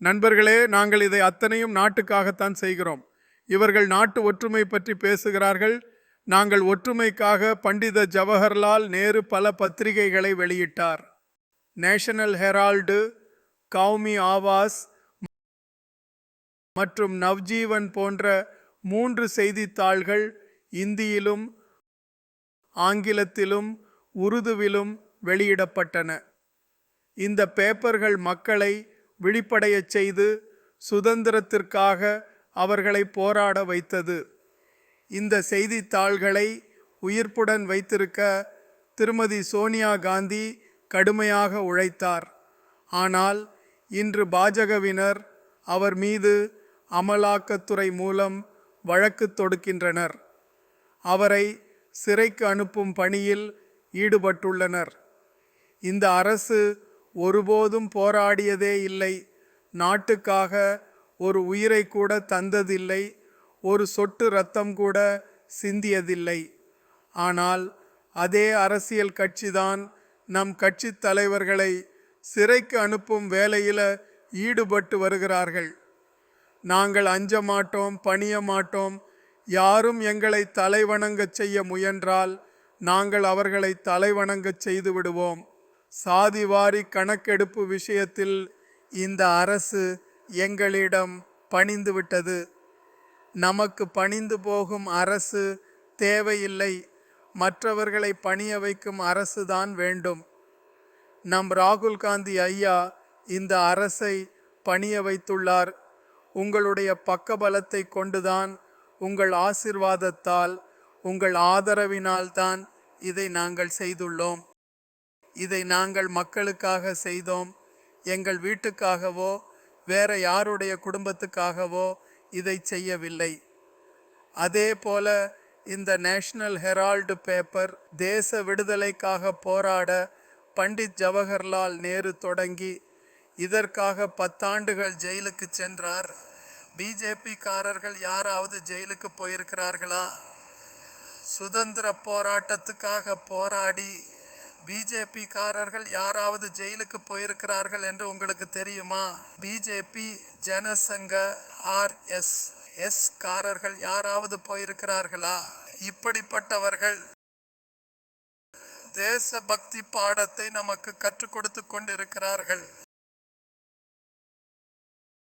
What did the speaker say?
நண்பர்களே நாங்கள் இதை அத்தனையும் நாட்டுக்காகத்தான் செய்கிறோம். இவர்கள் நாட்டு ஒற்றுமை பற்றி பேசுகிறார்கள். நாங்கள் ஒற்றுமைக்காக பண்டித ஜவஹர்லால் நேரு பல பத்திரிகைகளை வெளியிட்டார். நேஷனல் ஹெரால்டு கௌமி ஆவாஸ் மற்றும் நவ்ஜீவன் போன்ற மூன்று செய்தித்தாள்கள் இந்தியிலும் ஆங்கிலத்திலும் உருதுவிலும் வெளியிடப்பட்டன. இந்த பேப்பர்கள் மக்களை விழிப்படையச் செய்து சுதந்திரத்திற்காக அவர்களை போராட வைத்தது. இந்த செய்தித்தாள்களை உயிர்ப்புடன் வைத்திருக்க திருமதி சோனியா காந்தி கடுமையாக உழைத்தார். ஆனால் இன்று பாஜகவினர் அவர் மீது அமலாக்கத்துறை மூலம் வழக்கு தொடுக்கின்றனர். அவரை சிறைக்கு அனுப்பும் பணியில் ஈடுபட்டுள்ளனர். இந்த அரசு ஒருபோதும் போராடியதே இல்லை. நாட்டுக்காக ஒரு உயிரை கூட தந்ததில்லை. ஒரு சொட்டு ரத்தம் கூட சிந்தியதில்லை. ஆனால் அதே அரசியல் கட்சிதான் நம் கட்சி தலைவர்களை சிறைக்கு அனுப்பும் வேலையில் ஈடுபட்டு வருகிறார்கள். நாங்கள் அஞ்ச மாட்டோம் பணிய மாட்டோம். யாரும் எங்களை தலைவணங்கச் செய்ய முயன்றால் நாங்கள் அவர்களை தலைவணங்கச் செய்து விடுவோம். சாதிவாரி கணக்கெடுப்பு விஷயத்தில் இந்த அரசு எங்களிடம் பணிந்து விட்டது. நமக்கு பணிந்து போகும் அரசு தேவையில்லை. மற்றவர்களை பணிய வைக்கும் அரசு தான் வேண்டும். நம் ராகுல் காந்தி ஐயா இந்த அரசை பணிய வைத்துள்ளார். உங்களுடைய பக்கபலத்தை கொண்டுதான் உங்கள் ஆசிர்வாதத்தால் உங்கள் ஆதரவினால் தான் இதை நாங்கள் செய்துள்ளோம். இதை நாங்கள் மக்களுக்காக செய்தோம் எங்கள் வீட்டுக்காகவோ வேற யாருடைய குடும்பத்துக்காகவோ இதை செய்யவில்லை. அதே போல இந்த நேஷனல் ஹெரால்டு பேப்பர் தேச விடுதலைக்காக போராட பண்டித் ஜவஹர்லால் நேரு தொடங்கி இதற்காக பத்தாண்டுகள் ஜெயிலுக்கு சென்றார். பிஜேபிக்காரர்கள் யாராவது ஜெயிலுக்கு போயிருக்கிறார்களா? சுதந்திர போராட்டத்துக்காக போராடி பிஜேபிக்காரர்கள் யாராவது ஜெயிலுக்கு போயிருக்கிறார்கள் என்று உங்களுக்கு தெரியுமா? பிஜேபி ஜனசங்க ஆர்எஸ் எஸ் காரர்கள் யாராவது போயிருக்கிறார்களா? இப்படிப்பட்டவர்கள் தேசபக்தி பாடத்தை நமக்கு கற்றுக் கொடுத்து கொண்டிருக்கிறார்கள்.